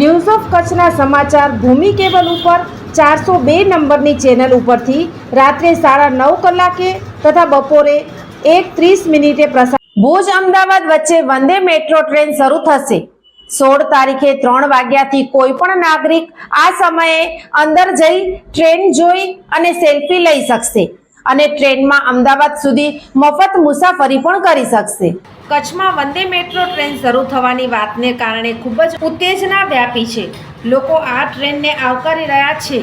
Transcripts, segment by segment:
news of કચ્છના સમાચાર ભૂમિ cable ઉપર ચારસો બે નંબરની ચેનલ ઉપરથી રાત્રે સાડા નવ કલાકે તથા બપોરે એક ત્રીસ મિનિટે પ્રસાર ભુજ, અમદાવાદ વચ્ચે વંદે મેટ્રો ટ્રેન શરૂ થશે. સોળ તારીખે ત્રણ વાગ્યાથી કોઈ પણ નાગરિક આ સમયે અંદર જઈ ટ્રેન જોઈ અને સેલ્ફી લઈ શકશે. અને ટ્રેનમાં અમદાવાદ સુધી મફત મુસાફરી પણ કરી શકશે. કચ્છમાં વંદે મેટ્રો ટ્રેન શરૂ થવાની વાતને કારણે ખૂબ જ ઉત્તેજના વ્યાપી છે. લોકો આ ટ્રેનને આવકારી રહ્યા છે.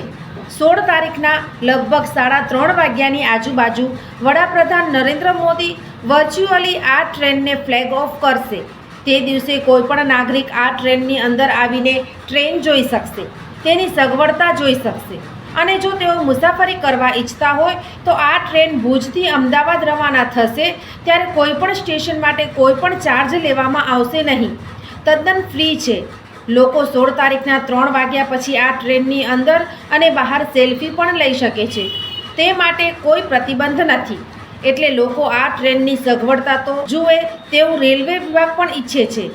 સોળ તારીખના લગભગ સાડા ત્રણ વાગ્યાની આજુબાજુ વડાપ્રધાન નરેન્દ્ર મોદી વર્ચ્યુઅલી આ ટ્રેનને ફ્લેગ ઓફ કરશે. તે દિવસે કોઈપણ નાગરિક આ ટ્રેનની અંદર આવીને ટ્રેન જોઈ શકશે. તેની સગવડતા જોઈ શકશે. અને જો તેઓ મુસાફરી કરવા ઈચ્છતા હોય, તો આ ટ્રેન ભુજથી અમદાવાદ રવાના થશે. ત્યારે કોઈપણ સ્ટેશન માટે કોઈ પણ ચાર્જ લેવામાં આવશે નહીં. તદ્દન ફ્રી છે. લોકો સોળ તારીખના ત્રણ વાગ્યા પછી આ ટ્રેનની અંદર અને બહાર સેલ્ફી પણ લઈ શકે છે. તે માટે કોઈ પ્રતિબંધ નથી. એટલે લોકો આ ટ્રેનની સગવડતા તો જુએ, તેવું રેલવે વિભાગ પણ ઈચ્છે છે.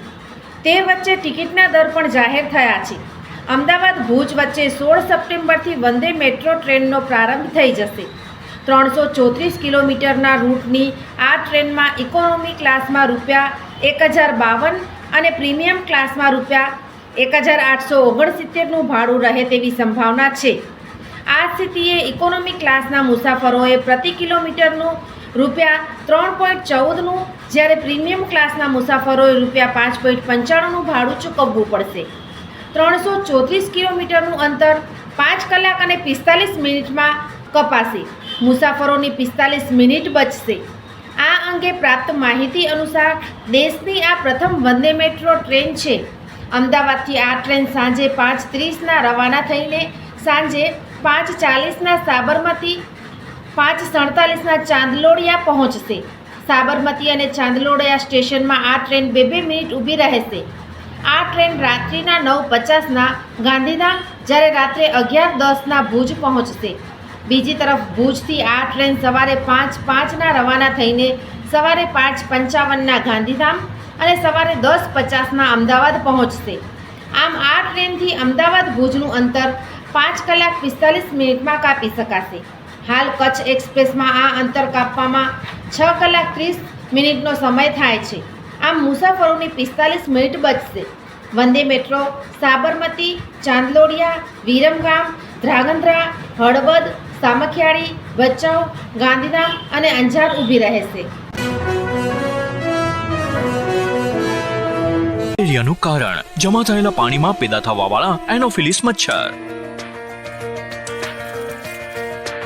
તે વચ્ચે ટિકિટના દર પણ જાહેર થયા છે. અમદાવાદ ભુજ વચ્ચે સોળ સપ્ટેમ્બરથી વંદે મેટ્રો ટ્રેનનો પ્રારંભ થઈ જશે. ત્રણસો ચોત્રીસ કિલોમીટરના રૂટની આ ટ્રેનમાં ઇકોનોમી ક્લાસમાં રૂપિયા એક હજાર બાવન અને પ્રીમિયમ ક્લાસમાં રૂપિયા એક હજાર આઠસો ઓગણસિત્તેરનું ભાડું રહે તેવી સંભાવના છે. આ સ્થિતિએ ઇકોનોમી ક્લાસના મુસાફરોએ પ્રતિ કિલોમીટરનું રૂપિયા ત્રણ પોઈન્ટ ચૌદનું, જ્યારે પ્રીમિયમ ક્લાસના મુસાફરોએ રૂપિયા પાંચ પોઈન્ટ પંચાણુંનું ભાડું ચૂકવવું પડશે. ત્રણસો ચોત્રીસ કિલોમીટરનું અંતર પાંચ કલાક અને પિસ્તાલીસ મિનિટમાં કપાશે. મુસાફરોની પિસ્તાલીસ મિનિટ બચશે. આ અંગે પ્રાપ્ત માહિતી અનુસાર દેશની આ પ્રથમ વંદે મેટ્રો ટ્રેન છે. અમદાવાદથી આ ટ્રેન સાંજે પાંચ ત્રીસના રવાના થઈને સાંજે પાંચ ચાલીસના સાબરમતી, પાંચ સડતાલીસના ચાંદલોડિયા પહોંચશે. સાબરમતી અને ચાંદલોડિયા સ્ટેશનમાં આ ટ્રેન બે બે મિનિટ ઊભી રહેશે. આ ટ્રેન રાત્રિના નવ પચાસના ગાંધીધામ જ્યારે રાત્રે અગિયાર દસના ભુજ પહોંચશે. બીજી તરફ ભુજથી આ ટ્રેન સવારે પાંચ પાંચના રવાના થઈને સવારે પાંચ પંચાવનના ગાંધીધામ અને સવારે દસ પચાસના અમદાવાદ પહોંચશે. આમ આ ટ્રેનથી અમદાવાદ ભુજનું અંતર પાંચ કલાક પિસ્તાલીસ મિનિટમાં કાપી શકાશે. હાલ કચ્છ એક્સપ્રેસમાં આ અંતર કાપવામાં છ કલાક ત્રીસ મિનિટનો સમય થાય છે. આમ મુસાફરોની પિસ્તાલીસ મિનિટ બચશે. વંદે મેટ્રો, સાબરમતી, ચાંદલોડિયા, વિરમગામ, ધ્રાંગધ્રા, હળવદ, સામખિયાળી, ભચાઉ, ગાંધીધામ અને અંજાર ઊભી રહેશે. મેલેરિયાનું કારણ, જમા થયેલા પાણીમાં પેદા થવાવાળા એનોફિલિસ મચ્છર.